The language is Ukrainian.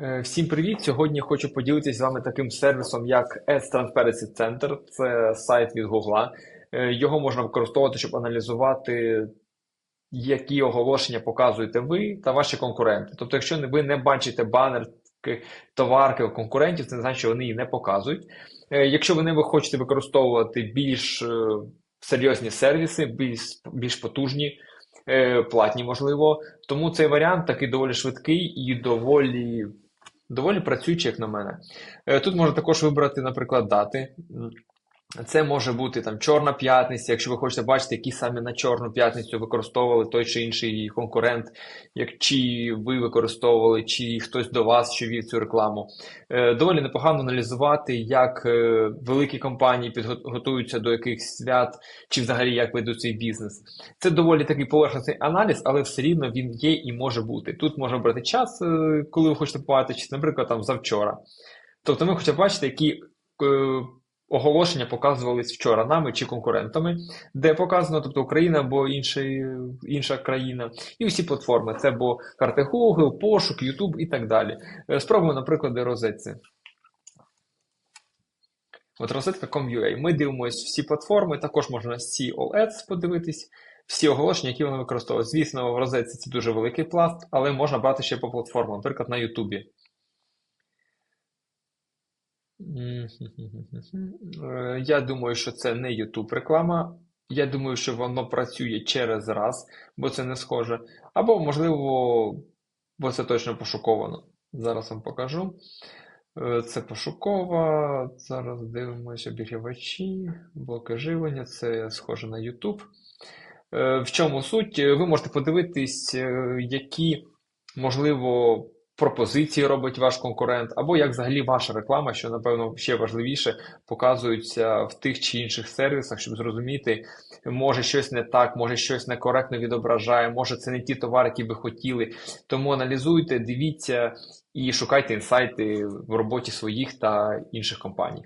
Е, Всім привіт! Сьогодні хочу поділитися з вами таким сервісом, як Ads Transparency Center. Це сайт від Google. Е, Його можна використовувати, щоб аналізувати, які оголошення показуєте ви та ваші конкуренти. Тобто, якщо ви не бачите банерки, товарки у конкурентів, це не значить, що вони її не показують. Е, Якщо ви не хочете використовувати більш серйозні сервіси, більш, більш потужні, платні, можливо, тому цей варіант такий доволі швидкий і доволі. Доволі працюючий, як на мене. Е, Тут можна також вибрати, наприклад, дати. Це може бути там Чорна п'ятниця, якщо ви хочете бачити, які саме на Чорну п'ятницю використовували той чи інший конкурент, як чи ви використовували, чи хтось до вас що вів цю рекламу. Е, Доволі непогано аналізувати, як е, великі компанії підготуються до якихось свят, чи взагалі як ведуть свій бізнес. Це доволі такий поверхностний аналіз, але все рівно він є і може бути. Тут можна брати час, е, коли ви хочете побачити, наприклад, там завчора. Тобто ми хочемо бачити, які оголошення показувались вчора нами чи конкурентами, де показано, тобто Україна або інший, інша країна, і усі платформи. Це або карти Google, пошук, YouTube і так далі. Е, Спробуємо, наприклад, розетці. От розетка.com.ua. Ми дивимося всі платформи, також можна All Ads подивитись, всі оголошення, які вони використовують. Звісно, в розетці це дуже великий пласт, але можна брати ще по платформам, наприклад, на Ютубі. Е, Я думаю, що це не YouTube реклама. Я думаю, що воно працює через раз, бо це не схоже. Або, можливо, бо це точно пошуковано. Зараз вам покажу. Е, Це пошукова. Зараз дивимося обігрівачі, блоки живлення. Це схоже на YouTube. Е, В чому суть? Ви можете подивитись, які, можливо, пропозиції робить ваш конкурент, або як взагалі ваша реклама, що, напевно, ще важливіше, показується в тих чи інших сервісах, щоб зрозуміти, може щось не так, може щось некоректно відображає, може це не ті товари, які ви хотіли. Тому аналізуйте, дивіться і шукайте інсайти в роботі своїх та інших компаній.